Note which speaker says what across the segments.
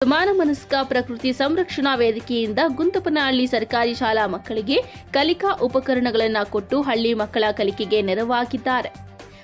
Speaker 1: ಸಮಾನ ಮನಸ್ಕ ಪ್ರಕೃತಿ ಸಂರಕ್ಷಣಾ ವೇದಿಕೆಯಿಂದ ಗುಂತಪನಹಳ್ಳಿ ಸರ್ಕಾರಿ ಶಾಲಾ ಮಕ್ಕಳಿಗೆ ಕಲಿಕಾ ಉಪಕರಣಗಳನ್ನು ಕೊಟ್ಟು ಹಳ್ಳಿ ಮಕ್ಕಳ ಕಲಿಕೆಗೆ ನೆರವಾಗಿದ್ದಾರೆ.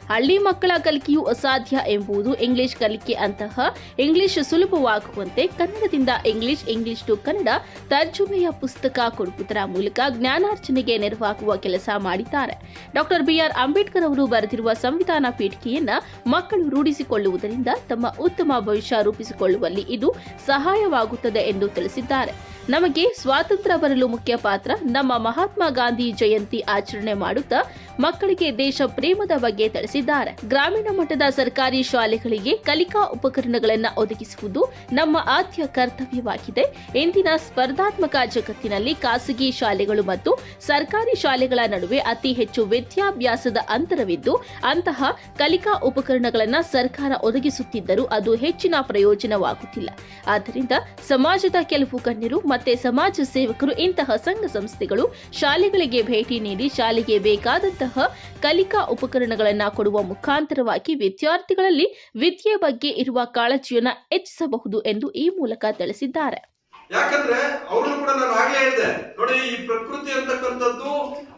Speaker 1: ಹಳ್ಳಿ ಮಕ್ಕಳ ಕಲಿಕೆಯು ಅಸಾಧ್ಯ ಎಂಬುದು ಇಂಗ್ಲಿಷ್ ಕಲಿಕೆ ಅಂತಹ ಇಂಗ್ಲಿಷ್ ಸುಲಭವಾಗುವಂತೆ ಕನ್ನಡದಿಂದ ಇಂಗ್ಲಿಷ್ ಇಂಗ್ಲಿಷ್ ಟು ಕನ್ನಡ ತರ್ಜುಮೆಯ ಪುಸ್ತಕ ಕೊಡುವುದರ ಮೂಲಕ ಜ್ಞಾನಾರ್ಜನೆಗೆ ನೆರವಾಗುವ ಕೆಲಸ ಮಾಡಿದ್ದಾರೆ. ಡಾಕ್ಟರ್ ಬಿಆರ್ ಅಂಬೇಡ್ಕರ್ ಅವರು ಬರೆದಿರುವ ಸಂವಿಧಾನ ಪೀಠಿಕೆಯನ್ನ ಮಕ್ಕಳು ರೂಢಿಸಿಕೊಳ್ಳುವುದರಿಂದ ತಮ್ಮ ಉತ್ತಮ ಭವಿಷ್ಯ ರೂಪಿಸಿಕೊಳ್ಳುವಲ್ಲಿ ಇದು ಸಹಾಯವಾಗುತ್ತದೆ ಎಂದು ತಿಳಿಸಿದ್ದಾರೆ. ನಮಗೆ ಸ್ವಾತಂತ್ರ್ಯ ಬರಲು ಮುಖ್ಯ ಪಾತ್ರ. ನಮ್ಮ ಮಹಾತ್ಮ ಗಾಂಧಿ ಜಯಂತಿ ಆಚರಣೆ ಮಾಡುತ್ತಾ ಮಕ್ಕಳಿಗೆ ದೇಶ ಪ್ರೇಮದ ಬಗ್ಗೆ ತಿಳಿಸಿದ್ದಾರೆ. ಗ್ರಾಮೀಣ ಮಟ್ಟದ ಸರ್ಕಾರಿ ಶಾಲೆಗಳಿಗೆ ಕಲಿಕಾ ಉಪಕರಣಗಳನ್ನು ಒದಗಿಸುವುದು ನಮ್ಮ ಆದ್ಯ ಕರ್ತವ್ಯವಾಗಿದೆ. ಇಂದಿನ ಸ್ಪರ್ಧಾತ್ಮಕ ಜಗತ್ತಿನಲ್ಲಿ ಖಾಸಗಿ ಶಾಲೆಗಳು ಮತ್ತು ಸರ್ಕಾರಿ ಶಾಲೆಗಳ ನಡುವೆ ಅತಿ ಹೆಚ್ಚು ವಿದ್ಯಾಭ್ಯಾಸದ ಅಂತರವಿದ್ದು, ಅಂತಹ ಕಲಿಕಾ ಉಪಕರಣಗಳನ್ನು ಸರ್ಕಾರ ಒದಗಿಸುತ್ತಿದ್ದರೂ ಅದು ಹೆಚ್ಚಿನ ಪ್ರಯೋಜನವಾಗುತ್ತಿಲ್ಲ. ಆದ್ದರಿಂದ ಸಮಾಜದ ಕೆಲವು ಗಣ್ಯರು ಮತ್ತೆ ಸಮಾಜ ಸೇವಕರು ಇಂತಹ ಸಂಘ ಸಂಸ್ಥೆಗಳು ಶಾಲೆಗಳಿಗೆ ಭೇಟಿ ನೀಡಿ ಶಾಲೆಗೆ ಬೇಕಾದಂತಹ ಕಲಿಕಾ ಉಪಕರಣಗಳನ್ನು ಕೊಡುವ ಮುಖಾಂತರವಾಗಿ ವಿದ್ಯಾರ್ಥಿಗಳಲ್ಲಿ ವಿದ್ಯೆ ಬಗ್ಗೆ ಇರುವ ಕಾಳಜಿಯನ್ನು ಹೆಚ್ಚಿಸಬಹುದು ಎಂದು ಈ ಮೂಲಕ ತಿಳಿಸಿದ್ದಾರೆ.
Speaker 2: ಯಾಕಂದ್ರೆ ಅವರು ಕೂಡ ನಾನು ಆಗ್ಲೇ ಹೇಳಿದೆ. ನೋಡಿ, ಈ ಪ್ರಕೃತಿ ಅಂತಕ್ಕಂಥದ್ದು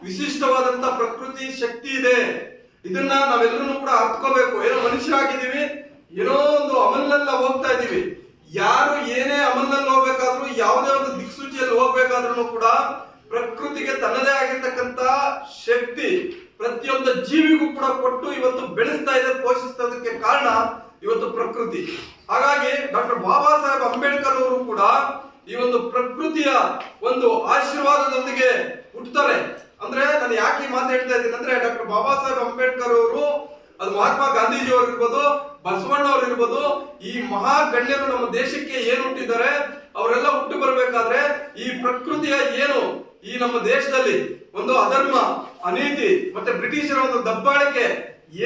Speaker 2: ವಿಶಿಷ್ಟವಾದಂತ ಪ್ರಕೃತಿ ಶಕ್ತಿ ಇದೆ. ಇದನ್ನ ನಾವೆಲ್ಲರೂ ಕೂಡ ಹತ್ಕೋಬೇಕು ಏನೋ ಮನುಷ್ಯ ಆಗಿದ್ದೀವಿ, ಏನೋ ಒಂದು ಅಮಲ್ನೆಲ್ಲ ಹೋಗ್ತಾ ಇದೀವಿ ಯಾರು ಏನೇ ಅಮಲ್ನಲ್ಲಿ ಹೋಗ್ಬೇಕಾದ್ರೂ ಯಾವುದೇ ಒಂದು ಕೂಡ ಪ್ರಕೃತಿಗೆ ತನ್ನದೇ ಆಗಿರ್ತಕ್ಕಂತ ಶಕ್ತಿ ಪ್ರತಿಯೊಂದು ಜೀವಿಗೂ ಕೂಡ ಕೊಟ್ಟು ಇವತ್ತು ಬೆಳೆಸ್ತಾ ಇದೆ, ಪೋಷಿಸ್ತದಕ್ಕೆ ಕಾರಣ ಇವತ್ತು ಪ್ರಕೃತಿ. ಹಾಗಾಗಿ ಡಾಕ್ಟರ್ ಬಾಬಾ ಸಾಹೇಬ್ ಅಂಬೇಡ್ಕರ್ ಅವರು ಕೂಡ ಈ ಒಂದು ಪ್ರಕೃತಿಯ ಒಂದು ಆಶೀರ್ವಾದದೊಂದಿಗೆ ಹುಟ್ಟುತ್ತಾರೆ. ಅಂದ್ರೆ ನಾನು ಯಾಕೆ ಈ ಮಾತು ಹೇಳ್ತಾ ಇದ್ದೀನಿ ಅಂದ್ರೆ ಡಾಕ್ಟರ್ ಬಾಬಾ ಸಾಹೇಬ್ ಅಂಬೇಡ್ಕರ್ ಅವರು, ಅದು ಮಹಾತ್ಮ ಗಾಂಧೀಜಿ ಅವರು ಇರ್ಬೋದು, ಬಸವಣ್ಣ ಅವರು ಇರ್ಬೋದು, ಈ ಮಹಾ ಗಣ್ಯರು ನಮ್ಮ ದೇಶಕ್ಕೆ ಏನು ಹುಟ್ಟಿದ್ದಾರೆ? ಅವರೆಲ್ಲ ಹುಟ್ಟು ಬರಬೇಕಾದ್ರೆ ಈ ಪ್ರಕೃತಿಯ ಏನು ಈ ನಮ್ಮ ದೇಶದಲ್ಲಿ ಒಂದು ಅಧರ್ಮ, ಅನೀತಿ ಮತ್ತೆ ಬ್ರಿಟಿಷರ ಒಂದು ದಬ್ಬಾಳಿಕೆ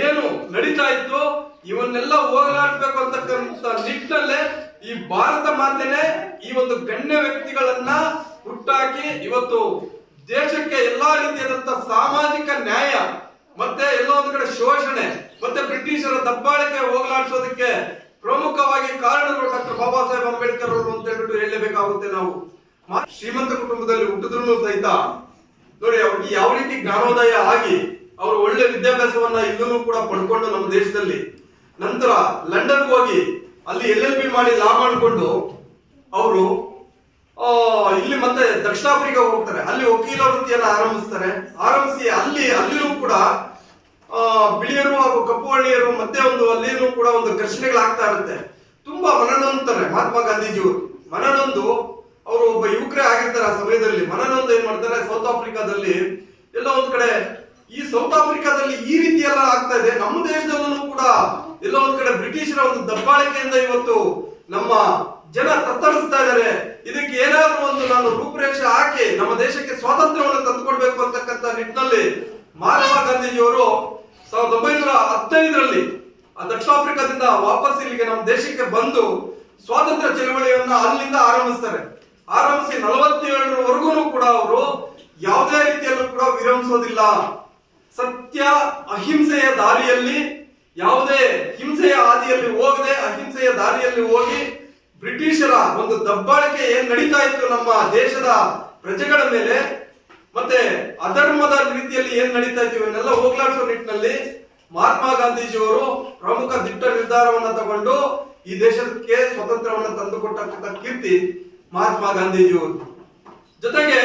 Speaker 2: ಏನು ನಡೀತಾ ಇತ್ತು, ಇವನ್ನೆಲ್ಲ ಹೋಗಲಾಡಿಸ್ಬೇಕು ಅಂತಕ್ಕಂಥ ನಿಟ್ಟಿನಲ್ಲೇ ಈ ಭಾರತ ಮಾತೆನೆ ಈ ಒಂದು ಗಣ್ಯ ವ್ಯಕ್ತಿಗಳನ್ನ ಹುಟ್ಟಾಕಿ ಇವತ್ತು ದೇಶಕ್ಕೆ ಎಲ್ಲಾ ರೀತಿಯಾದಂತ ಸಾಮಾಜಿಕ ನ್ಯಾಯ ಮತ್ತೆ ಎಲ್ಲ ಒಂದು ಕಡೆ ಶೋಷಣೆ ಮತ್ತೆ ಬ್ರಿಟಿಷರ ದಬ್ಬಾಳಿಕೆ ಹೋಗಲಾಡಿಸೋದಕ್ಕೆ ಪ್ರಮುಖವಾಗಿ ಕಾರಣಗಳು ಡಾಕ್ಟರ್ ಬಾಬಾ ಸಾಹೇಬ್ ಅಂಬೇಡ್ಕರ್ ಅವರು ಅಂತ ಹೇಳ್ಬಿಟ್ಟು ಹೇಳಲೇಬೇಕಾಗುತ್ತೆ ನಾವು. ಶ್ರೀಮಂತ ಕುಟುಂಬದಲ್ಲಿ ಹುಟ್ಟಿದ್ರು ಸಹಿತ ನೋಡಿ, ಅವ್ರಿಗೆ ಯಾವ ರೀತಿ ಜ್ಞಾನೋದಯ ಆಗಿ ಅವರು ಒಳ್ಳೆ ವಿದ್ಯಾಭ್ಯಾಸವನ್ನ ಇಲ್ಲೂ ಕೂಡ ಪಡ್ಕೊಂಡು ನಮ್ಮ ದೇಶದಲ್ಲಿ. ನಂತರ ಲಂಡನ್ ಹೋಗಿ ಅಲ್ಲಿ ಎಲ್ ಎಲ್ ಬಿ ಮಾಡಿ ಲಾ ಮಾಡಿಕೊಂಡು ಅವರು ಇಲ್ಲಿ ಮತ್ತೆ ದಕ್ಷಿಣ ಆಫ್ರಿಕಾ ಹೋಗ್ತಾರೆ. ಅಲ್ಲಿ ವಕೀಲ ವೃತ್ತಿಯನ್ನು ಆರಂಭಿಸ್ತಾರೆ. ಆರಂಭಿಸಿ ಅಲ್ಲಿ ಅಲ್ಲಿಯೂ ಕೂಡ ಬಿಳಿಯರು ಹಾಗೂ ಕಪ್ಪು ಹಳ್ಳಿಯರು ಮತ್ತೆ ಒಂದು ಅಲ್ಲಿನೂ ಕೂಡ ಒಂದು ಘರ್ಷಣೆಗಳಾಗ್ತಾ ಇರುತ್ತೆ. ತುಂಬಾ ಮನನೊಂದ್ತಾರೆ ಮಹಾತ್ಮ ಗಾಂಧೀಜಿಯವರು ಮನನೊಂದು, ಅವರು ಒಬ್ಬ ಯುವಕರೇ ಆಗಿರ್ತಾರೆ ಆ ಸಮಯದಲ್ಲಿ. ಮನನೊಂದು ಏನ್ ಮಾಡ್ತಾರೆ? ಸೌತ್ ಆಫ್ರಿಕಾದಲ್ಲಿ ಎಲ್ಲ ಒಂದ್ ಕಡೆ, ಈ ಸೌತ್ ಆಫ್ರಿಕಾದಲ್ಲಿ ಈ ರೀತಿ ಎಲ್ಲ ಆಗ್ತಾ ಇದೆ. ನಮ್ಮ ದೇಶದಲ್ಲೂ ಕೂಡ ಎಲ್ಲ ಒಂದ್ ಕಡೆ ಬ್ರಿಟಿಷರ ಒಂದು ದಬ್ಬಾಳಿಕೆಯಿಂದ ಇವತ್ತು ನಮ್ಮ ಜನ ತತ್ತರಿಸ್ತಾ ಇದ್ದಾರೆ. ಇದಕ್ಕೆ ಏನಾದ್ರೂ ಒಂದು ನಾನು ರೂಪರೇಷೆ ಹಾಕಿ ನಮ್ಮ ದೇಶಕ್ಕೆ ಸ್ವಾತಂತ್ರ್ಯವನ್ನು ತಂದುಕೊಡ್ಬೇಕು ಅಂತಕ್ಕಂಥ ನಿಟ್ಟಿನಲ್ಲಿ ಮಹಾತ್ಮ ಗಾಂಧೀಜಿಯವರು ಸಾವಿರದ ಒಂಬೈನೂರ ಹದಿನೈದರಲ್ಲಿ ಆ ದಕ್ಷಿಣ ಆಫ್ರಿಕಾದಿಂದ ವಾಪಸ್ ಇಲ್ಲಿಗೆ ನಮ್ಮ ದೇಶಕ್ಕೆ ಬಂದು ಸ್ವಾತಂತ್ರ್ಯ ಚಳವಳಿಯನ್ನ ಅಲ್ಲಿಂದ ಆರಂಭಿಸ್ತಾರೆ. ಆರಂಭಿಸಿ ನಲವತ್ತೇಳರವರೆಗೂ ಕೂಡ ಅವರು ಯಾವುದೇ ರೀತಿಯಲ್ಲೂ ಕೂಡ ವಿರಮಿಸೋದಿಲ್ಲ. ಸತ್ಯ ಅಹಿಂಸೆಯ ದಾರಿಯಲ್ಲಿ, ಯಾವುದೇ ಹಿಂಸೆಯ ಹಾದಿಯಲ್ಲಿ ಹೋಗದೆ ಅಹಿಂಸೆಯ ದಾರಿಯಲ್ಲಿ ಹೋಗಿ ಬ್ರಿಟಿಷರ ಒಂದು ದಬ್ಬಾಳಿಕೆ ಏನ್ ನಡೀತಾ ಇತ್ತು ನಮ್ಮ ದೇಶದ ಪ್ರಜೆಗಳ ಮೇಲೆ? ಏನ್ ನಡೀತಾ ಇದ್ದೀವಿ ಇವನ್ನೆಲ್ಲ ಹೋಗ್ಲಾಡಿಸೋ ನಿಟ್ಟಿನಲ್ಲಿ ಮಹಾತ್ಮ ಗಾಂಧೀಜಿಯವರು ಪ್ರಮುಖ ದಿಟ್ಟ ನಿರ್ಧಾರವನ್ನ ತಗೊಂಡು ಈ ದೇಶಕ್ಕೆ ಸ್ವಾತಂತ್ರ್ಯವನ್ನು ತಂದುಕೊಟ್ಟಂತ ಕೀರ್ತಿ ಮಹಾತ್ಮ ಗಾಂಧೀಜಿಯವರು ಜೊತೆಗೆ